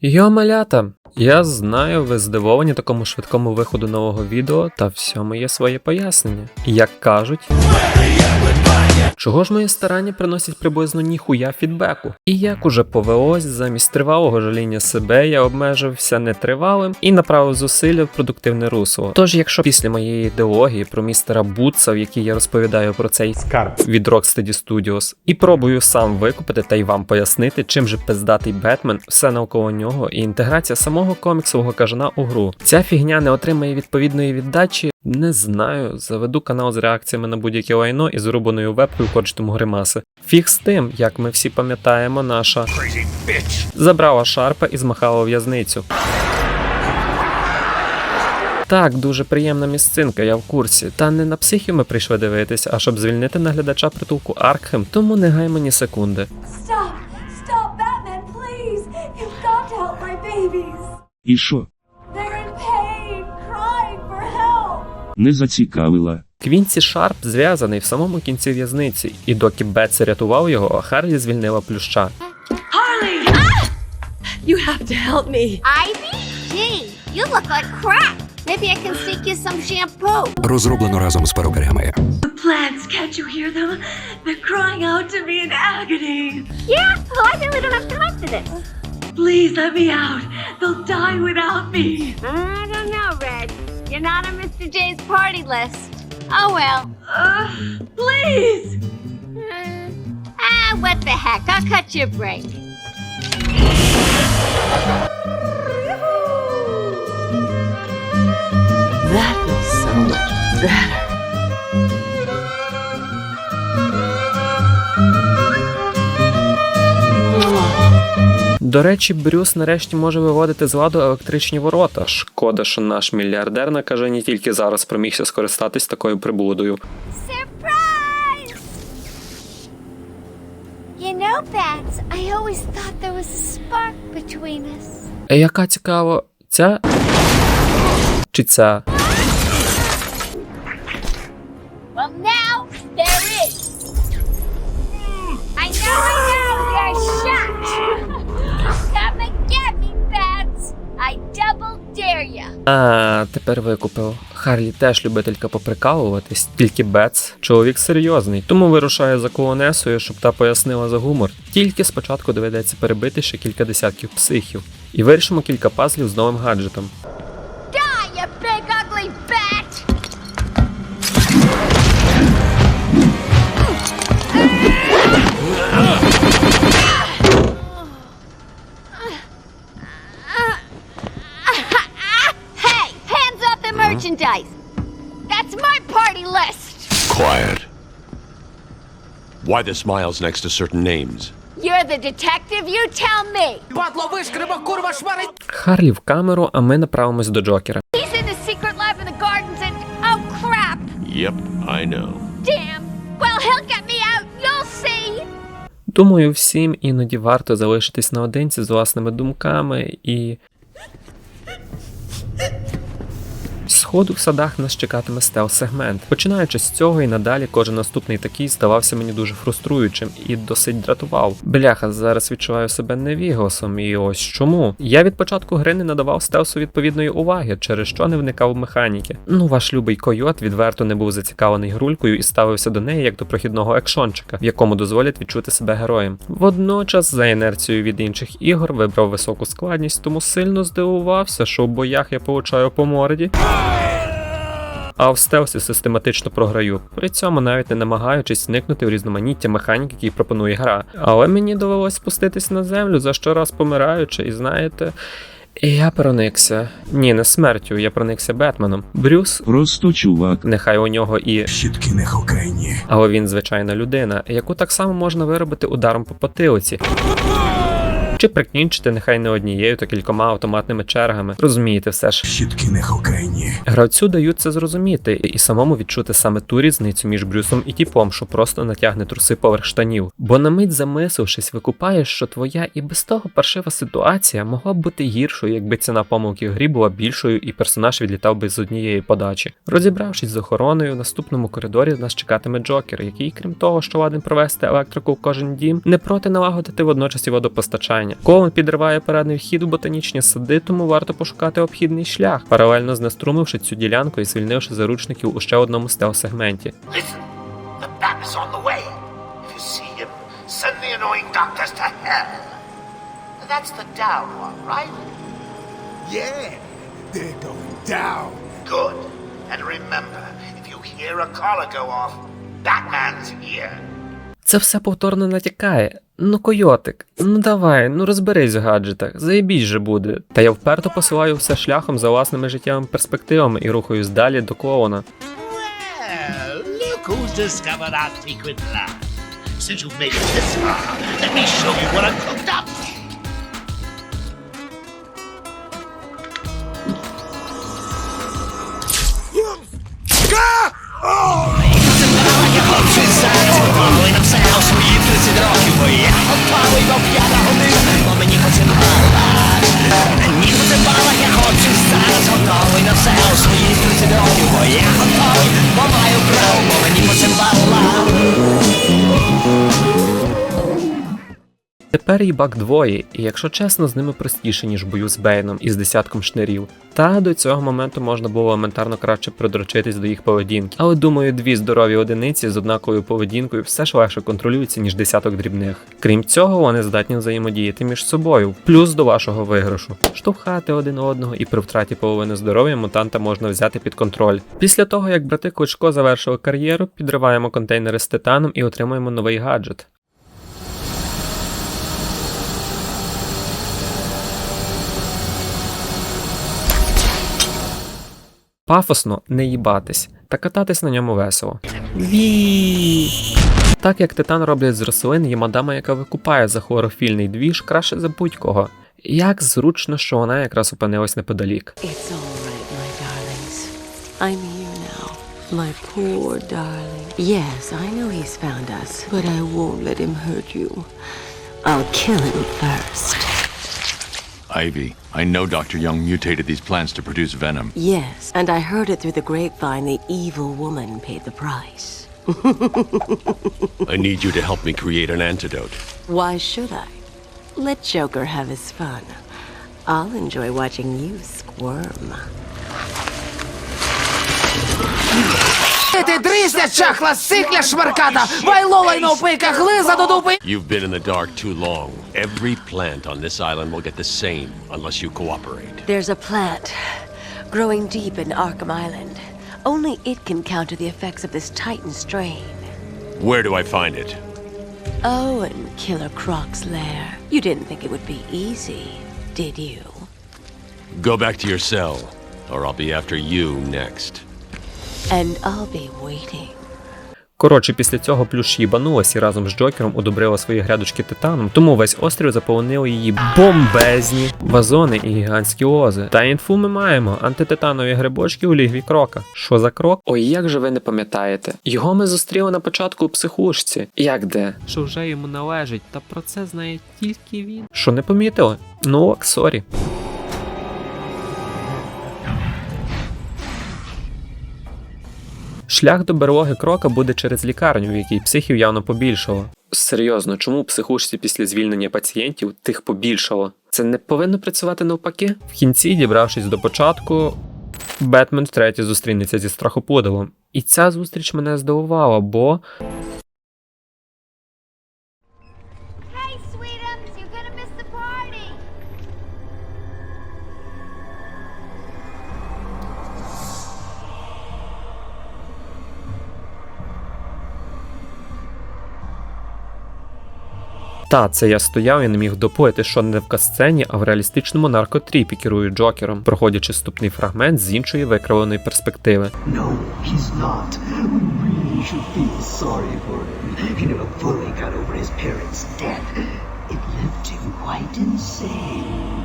Йо, малята! Я знаю, ви здивовані такому швидкому виходу нового відео, та всьому є своє пояснення. Як кажуть, чого ж мої старання приносять приблизно ніхуя фідбеку? І як уже повелось, замість тривалого жаління себе я обмежився нетривалим і направив зусилля в продуктивне русло. Тож, якщо після моєї ідеології про містера Бутса, в якій я розповідаю про цей Скарб. від Rocksteady Studios, і пробую сам викупити та й вам пояснити, чим же пиздатий Бетмен, все навколо нього і інтеграція самого коміксового кажана у гру. Ця фігня не отримає відповідної віддачі. Не знаю, заведу канал з реакціями на будь-яке лайно і зрубаною вебкою корчитиму гримаси. Фіг з тим, як ми всі пам'ятаємо, наша забрала шарпа і змахала в'язницю. Так, дуже приємна місцинка, я в курсі. Та не на психів ми прийшли дивитись, а щоб звільнити наглядача притулку Аркхем, тому не гаймо ні секунди. Stop! Stop, Batman, please! You've got to help my babies! І що? Не зацікавила. Квінсі Шарп зв'язаний в самому кінці в'язниці, і доки Бетсі рятував його, Харлі звільнила плюща. Harley! You have to help me! Ivy? Gee, you look like crap. Maybe I can sneak you some shampoo. Розроблено разом з перукарями. The plants, can't you hear them? They're crying out to me in agony! Yeah? Well, I really don't have time for this. Please let me out! They'll die without me! I don't know, Red. You're not on Mr. J's party list. Oh well. Uh, please! Uh, ah, what the heck? I'll cut you a break. That feels so much better. До речі, Брюс нарешті може виводити з ладу електричні ворота. Шкода, що наш мільярдер на кажані тільки зараз промігся скористатись такою приблудою. Surprise! You know, Bats, I always thought there was a spark between us. Е, яка цікаво, ця чи ця? А, тепер викупив. Харлі теж любителька поприкалуватись, тільки Бец чоловік серйозний, тому вирушає за колонесою, щоб та пояснила за гумор. Тільки спочатку доведеться перебити ще кілька десятків психів. І вирішимо кілька пазлів з новим гаджетом. Why the smiles next to certain names? You're the detective, you tell me! Харлі в камеру, а ми направимось до Джокера. He's in the secret lab in the gardens and. Oh crap! Yep, I know. Damn! Well, he'll get me out, you'll see! Думаю, всім іноді варто залишитись наодинці з власними думками і. Сходу в садах нас чекатиме стелс-сегмент. Починаючи з цього і надалі, кожен наступний такий здавався мені дуже фруструючим і досить дратував. Бляха, зараз відчуваю себе невігласом, і ось чому. Я від початку гри не надавав стелсу відповідної уваги, через що не вникав в механіки. Ну, ваш любий койот відверто не був зацікавлений грулькою і ставився до неї як до прохідного екшончика, в якому дозволять відчути себе героєм. Водночас, за інерцією від інших ігор, вибрав високу складність, тому сильно здивувався, що в боях я получаю по морді. А в стелсі систематично програю, при цьому навіть не намагаючись зникнути в різноманіття механік, які пропонує гра. Але мені довелось спуститись на землю за щораз помираючи, і знаєте. І я проникся. Ні, не смертю, я проникся Бетменом. Брюс, Просто чувак. нехай у нього і Щітки не хокейні. але він звичайна людина, яку так само можна виробити ударом по потилиці. Чи прикінчити нехай не однією, то кількома автоматними чергами. Розумієте, все ж. Щітки не хокейні. Гравцю дають це зрозуміти і самому відчути саме ту різницю між Брюсом і тіпом, що просто натягне труси поверх штанів. Бо на мить замислившись, викупаєш, що твоя і без того паршива ситуація могла б бути гіршою, якби ціна помилки в грі була більшою і персонаж відлітав би з однієї подачі. Розібравшись з охороною, в наступному коридорі нас чекатиме Джокер, який, крім того, що ладен провести електрику в кожен дім, не проти налагодити водночас і водопостачання. Навчання. Колин підриває парадний вхід у ботанічні сади, тому варто пошукати обхідний шлях, паралельно знеструмивши цю ділянку і звільнивши заручників у ще одному стел-сегменті. Good. And remember, if you hear a collar go off, Batman's here. Це все повторно натякає. Ну, койотик, ну давай, ну розберись в гаджетах, заєбісь же буде. Та я вперто посилаю все шляхом за власними життєвими перспективами і рухаюсь далі до клоуна. Well, Тепер їбак двоє, і якщо чесно, з ними простіше, ніж в бою з Бейном із десятком шнирів. Та до цього моменту можна було елементарно краще придрочитись до їх поведінки. Але думаю, дві здорові одиниці з однаковою поведінкою все ж легше контролюються, ніж десяток дрібних. Крім цього, вони здатні взаємодіяти між собою, плюс до вашого виграшу. Штовхати один одного і при втраті половини здоров'я мутанта можна взяти під контроль. Після того, як брати Кличко завершили кар'єру, підриваємо контейнери з титаном і отримуємо новий гаджет. Пафосно не їбатись та кататись на ньому весело. Ві. Так як титан роблять з рослин, є мадама, яка викупає за хлорофільний двіж краще за будь-кого. Як зручно, що вона якраз опинилась неподалік. It's all right, my darlings. I'm here now. My poor darling. Yes, I know he's found us, but I won't let him hurt you. I'll kill him first. Ivy, I know Dr. Young mutated these plants to produce venom. Yes, and I heard it through the grapevine the evil woman paid the price. I need you to help me create an antidote. Why should I? Let Joker have his fun. I'll enjoy watching you squirm. Ти дрісня чахла, сикля шмарката, вайлолайно пика, глиза до дупи. You've been in the dark too long. Every plant on this island will get the same unless you cooperate. There's a plant growing deep in Arkham Island. Only it can counter the effects of this Titan strain. Where do I find it? Oh, in Killer Croc's lair. You didn't think it would be easy, did you? Go back to your cell, or I'll be after you next. And I'll be waiting. Коротше, після цього плюш їбанулась і разом з Джокером удобрила свої грядочки титаном, тому весь острів заповнили її бомбезні вазони і гігантські лози. Та інфу ми маємо антититанові грибочки у лігві крока. Що за крок? Ой, як же ви не пам'ятаєте? Його ми зустріли на початку у психушці. Як де? Що вже йому належить, та про це знає тільки він. Що не помітили? Ну ок, сорі. Шлях до берлоги крока буде через лікарню, в якій психів явно побільшало. Серйозно, чому психушці після звільнення пацієнтів тих побільшало? Це не повинно працювати навпаки? В кінці, дібравшись до початку, Бетмен втретє зустрінеться зі страхоподивом. І ця зустріч мене здивувала, бо та це я стояв і не міг доплити, що не в касцені, а в реалістичному наркотріпі керую Джокером, проходячи вступний фрагмент з іншої викривленої перспективи. No, he's not. We really should feel sorry for him. He never fully got over his parents' death. It left him quite insane.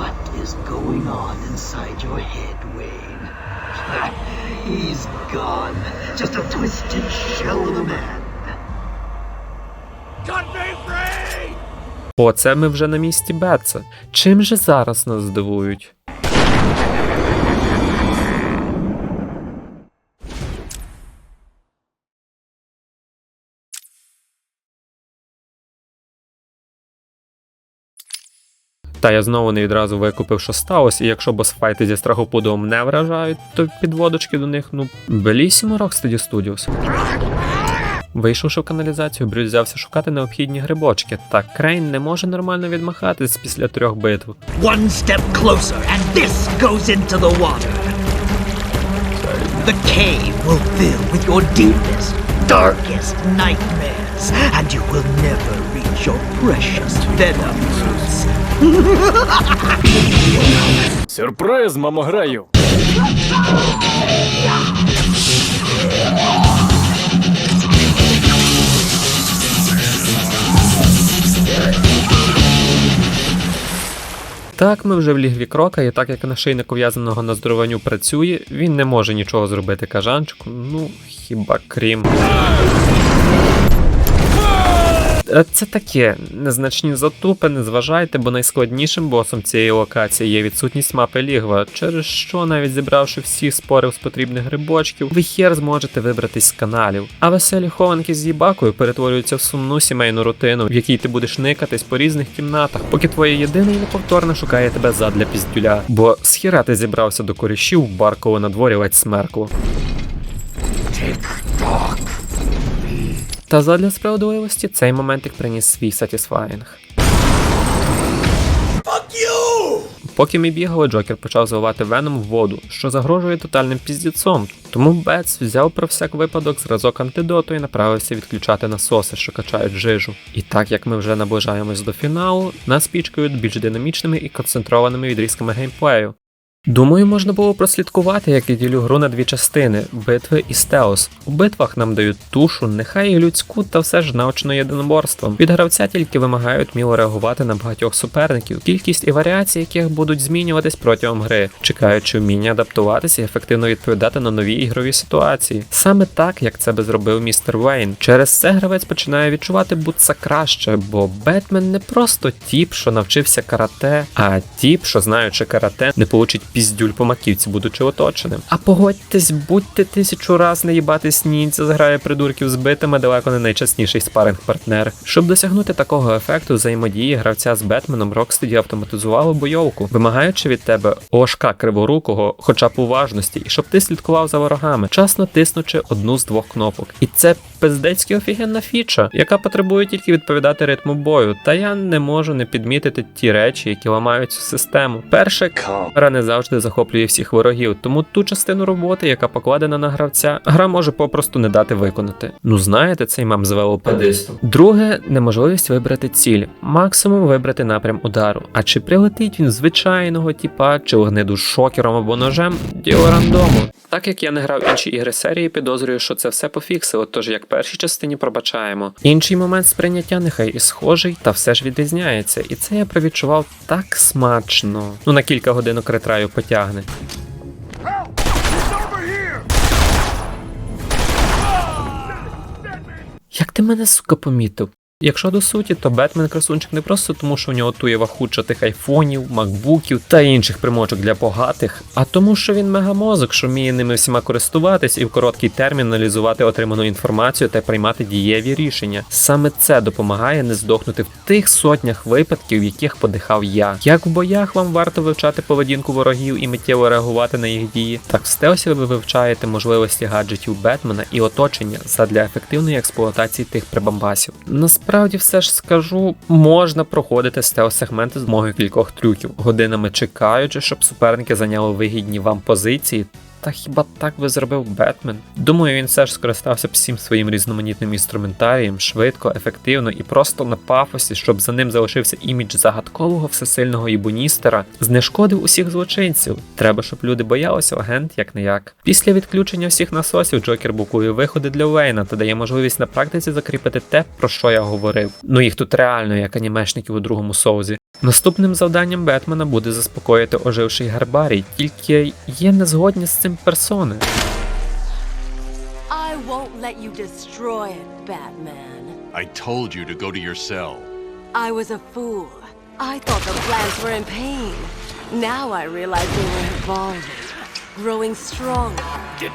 What is going on inside your head, Wayne? he's gone. Just a twisted shell of a man. Оце ми вже на місці Бетса. Чим же зараз нас здивують? Та я знову не відразу викупив, що сталося, і якщо босфайти зі страхопудовом не вражають, то підводочки до них, ну, белісімо Rocksteady Studios. Вийшовши в каналізацію, Брюс взявся шукати необхідні грибочки, та Крейн не може нормально відмахатись після трьох битв. One step closer, and this goes into the water. The cave will fill with your deepest, darkest nightmares, and you will never reach your precious venom roots. Сюрприз, мамограю! Так, ми вже в лігві крока, і так як нашийник ув'язаного на здорованню працює, він не може нічого зробити кажанчику, ну хіба крім. Е, Це таке, незначні затупи, не зважайте, бо найскладнішим босом цієї локації є відсутність мапи лігва, через що, навіть зібравши всі спори з потрібних грибочків, ви хер зможете вибратись з каналів. А веселі хованки з їбакою перетворюються в сумну сімейну рутину, в якій ти будеш никатись по різних кімнатах, поки твоє єдине і неповторне шукає тебе задля піздюля. Бо схіра ти зібрався до корішів, барково на дворі ледь смеркло. Та задля справедливості цей моментик приніс свій сатісфаїнг. Поки ми бігали, Джокер почав заливати веном в воду, що загрожує тотальним піздіцом. Тому Бетс взяв про всяк випадок зразок антидоту і направився відключати насоси, що качають жижу. І так як ми вже наближаємось до фіналу, нас пічкають більш динамічними і концентрованими відрізками геймплею. Думаю, можна було прослідкувати, як я ділю гру на дві частини битви і стеос. У битвах нам дають тушу, нехай і людську, та все ж наочно єдиноборством. Від гравця тільки вимагають міло реагувати на багатьох суперників, кількість і варіації яких будуть змінюватись протягом гри, чекаючи вміння адаптуватися і ефективно відповідати на нові ігрові ситуації. Саме так, як це би зробив містер Вейн. Через це гравець починає відчувати бутса краще, бо Бетмен не просто тіп, що навчився карате, а тіп, що знаючи карате, не получить піздюль по маківці, будучи оточеним. А погодьтесь, будьте тисячу раз не їбатись ніндзя зграє придурків з битами далеко не найчасніший спаринг партнер. Щоб досягнути такого ефекту взаємодії гравця з Бетменом, Rocksteady автоматизувало бойовку, вимагаючи від тебе ОШК криворукого, хоча б уважності, і щоб ти слідкував за ворогами, часно тиснучи одну з двох кнопок. І це пиздецьки офігенна фіча, яка потребує тільки відповідати ритму бою. Та я не можу не підмітити ті речі, які ламають цю систему. Перше, камера не завжди захоплює всіх ворогів, тому ту частину роботи, яка покладена на гравця, гра може попросту не дати виконати. Ну знаєте, цей мем з велопедистом. Друге, неможливість вибрати ціль, максимум вибрати напрям удару. А чи прилетить він звичайного тіпа, чи огниду шокером або ножем, діло рандому. Так як я не грав інші ігри серії, підозрюю, що це все пофіксило, тож як першій частині пробачаємо. Інший момент сприйняття нехай і схожий, та все ж відрізняється, і це я провідчував так смачно. Ну на кілька годинок ретраю потягне. Як ти мене, сука, помітив? Якщо до суті, то Бетмен красунчик не просто тому, що у нього туєва худша тих айфонів, макбуків та інших примочок для богатих, а тому, що він мегамозок, що вміє ними всіма користуватись і в короткий термін аналізувати отриману інформацію та приймати дієві рішення. Саме це допомагає не здохнути в тих сотнях випадків, в яких подихав я. Як в боях вам варто вивчати поведінку ворогів і миттєво реагувати на їх дії, так в стелсі ви вивчаєте можливості гаджетів Бетмена і оточення задля ефективної експлуатації тих прибамбасів. Насправді все ж скажу, можна проходити стелс-сегменти з допомогою кількох трюків, годинами чекаючи, щоб суперники зайняли вигідні вам позиції. Та хіба так би зробив Бетмен? Думаю, він все ж скористався всім своїм різноманітним інструментарієм, швидко, ефективно і просто на пафосі, щоб за ним залишився імідж загадкового всесильного ібуністера, знешкодив усіх злочинців. Треба, щоб люди боялися агент як не як. Після відключення всіх насосів Джокер букує виходи для Уейна та дає можливість на практиці закріпити те, про що я говорив. Ну їх тут реально як анімешників у другому соузі. Наступним завданням Бетмена буде заспокоїти оживший Гарбарій, тільки є незгодні з цим I won't let you destroy it, Batman. I told you to go to your cell. I was a fool. I thought the plants were in pain. Now I realize they were evolving, growing stronger. Get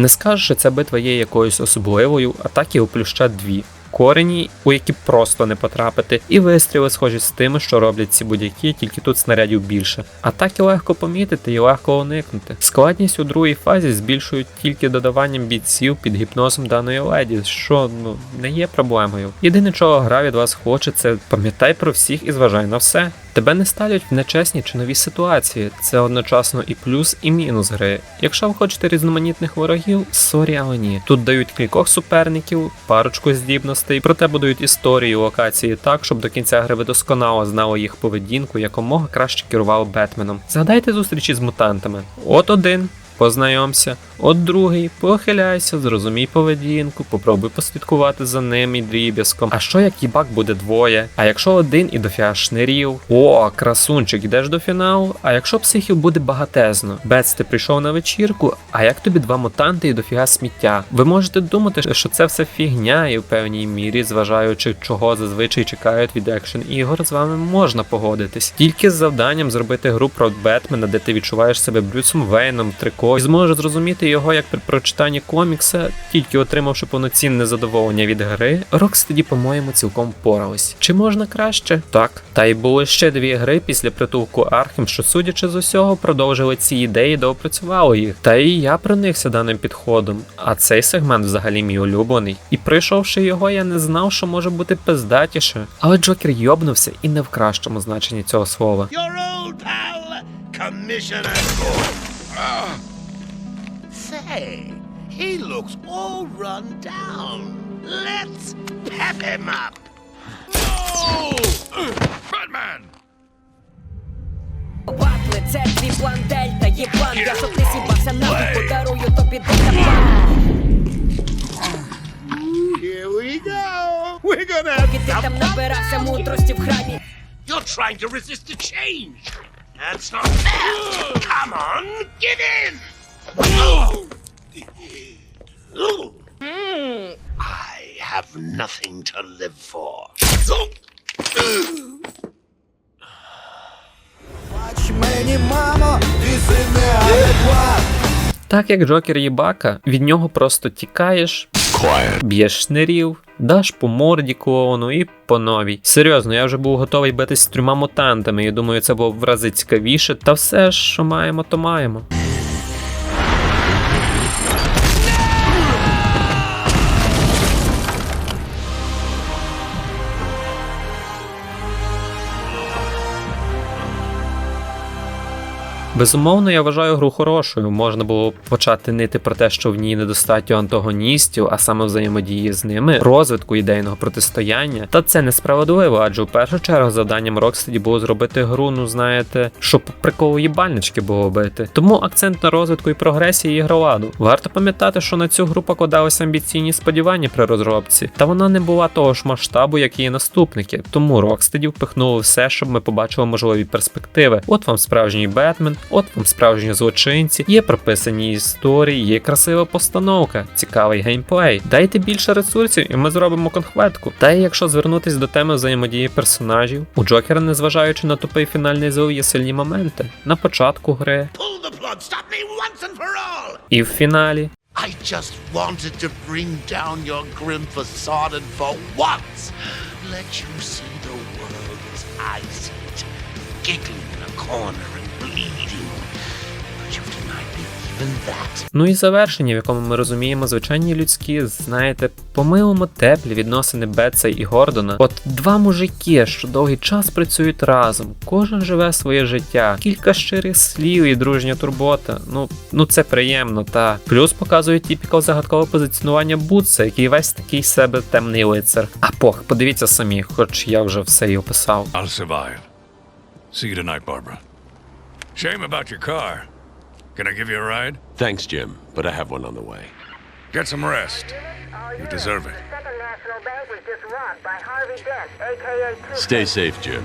Не скажу, що ця битва є якоюсь особливою, атаки у плюща дві. Корені, у які просто не потрапити, і вистріли схожі з тими, що роблять ці будь-які, тільки тут снарядів більше. Атаки легко помітити і легко уникнути. Складність у другій фазі збільшують тільки додаванням бійців під гіпнозом даної леді, що ну не є проблемою. Єдине, чого гра від вас хоче, це пам'ятай про всіх і зважай на все. Тебе не ставлять в нечесні чи нові ситуації. Це одночасно і плюс, і мінус гри. Якщо ви хочете різноманітних ворогів, сорі, але ні. Тут дають кількох суперників, парочку здібностей, проте будують історії, локації так, щоб до кінця гри ви досконало знали їх поведінку, якомога краще керував Бетменом. Згадайте зустрічі з мутантами. От один. Познайомся. От другий, похиляйся, зрозумій поведінку, попробуй послідкувати за ним і дріб'язком. А що як їбак буде двоє? А якщо один і дофіга шнирів? О, красунчик, йдеш до фіналу. А якщо психів буде багатезно? Бец, ти прийшов на вечірку, а як тобі два мутанти і дофіга сміття? Ви можете думати, що це все фігня, і в певній мірі, зважаючи, чого зазвичай чекають від екшен ігор, з вами можна погодитись. Тільки з завданням зробити гру про Бетмена, де ти відчуваєш себе Брюсом Вейном, Трико, і зможеш зрозуміти його як при прочитанні комікса, тільки отримавши повноцінне задоволення від гри, Rocksteady, по-моєму, цілком впорались. Чи можна краще? Так. Та й були ще дві гри після притулку Архем, що, судячи з усього, продовжили ці ідеї, доопрацювали їх. Та і я проникся даним підходом. А цей сегмент взагалі мій улюблений. І пройшовши його, я не знав, що може бути пиздатіше. Але Джокер йобнувся і не в кращому значенні цього слова. Your old pal, Commissioner Gordon. Ah. Say, he looks all run down. Let's pep him up. Batman! Батли, це твій план Дельта, єбан, я щоб ти сібався нахуй, подарую тобі дельта Here we go. We're gonna have Поки ти там набирався мудрості в храмі. You're trying to resist the change. That's not fair. Come on, get in. Nothing to live for. Мені, мамо. Так як Джокер їбака, від нього просто тікаєш, б'єш шнирів, даш по морді клоуну і по новій. Серйозно, я вже був готовий битись з трьома мутантами, і думаю, це було в рази цікавіше. Та все, що маємо, то маємо. Безумовно, я вважаю гру хорошою. Можна було почати нити про те, що в ній недостатньо антагоністів, а саме взаємодії з ними, розвитку ідейного протистояння. Та це несправедливо, адже в першу чергу завданням Rocksteady було зробити гру, ну знаєте, щоб приколу їбальнички було бити. Тому акцент на розвитку і прогресії ігроладу. Варто пам'ятати, що на цю гру покладалися амбіційні сподівання при розробці, та вона не була того ж масштабу, як її наступники. Тому Rocksteady впихнули все, щоб ми побачили можливі перспективи. От вам справжній Бетмен, от вам справжні злочинці, є прописані історії, є красива постановка, цікавий геймплей. Дайте більше ресурсів, і ми зробимо конхветку. Та й якщо звернутись до теми взаємодії персонажів, у Джокера, незважаючи на тупий фінальний зил, є сильні моменти на початку гри і в фіналі. I just wanted to bring down your grim facade and for once let you see the world as I see it. Giggling in a corner Ну і завершення, в якому ми розуміємо звичайні людські, знаєте, по-милому теплі відносини Бетса і Гордона. От два мужики, що довгий час працюють разом, кожен живе своє життя, кілька щирих слів і дружня турбота. Ну, ну це приємно, та плюс показують тіпікал загадкове позиціонування Бутса, який весь такий себе темний лицар. А пох, подивіться самі, хоч я вже все й описав. I'll survive. See you tonight, Barbara. Shame about your car. Can I give you a ride? Thanks, Jim, but I have one on the way. Get some rest. You deserve it. Second National Bank was just robbed by Harvey Dent, aka Two Stay safe, Jim.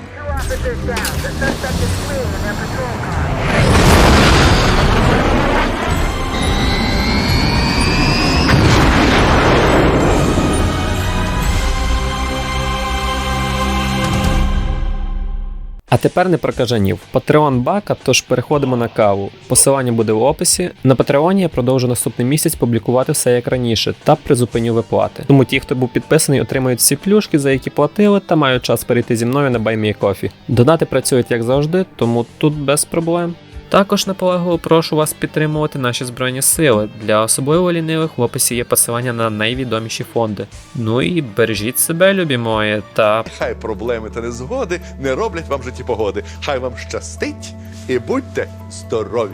А тепер не про кажанів. Патреон Бака, тож переходимо на каву. Посилання буде в описі. На Патреоні я продовжу наступний місяць публікувати все як раніше та призупиню виплати. Тому ті, хто був підписаний, отримають всі плюшки, за які платили, та мають час перейти зі мною на BuyMeCoffee. Донати працюють як завжди, тому тут без проблем. Також наполегливо прошу вас підтримувати наші збройні сили. Для особливо лінивих в описі є посилання на найвідоміші фонди. Ну і бережіть себе, любі мої, та Хай проблеми та незгоди не роблять вам житті погоди. Хай вам щастить і будьте здорові!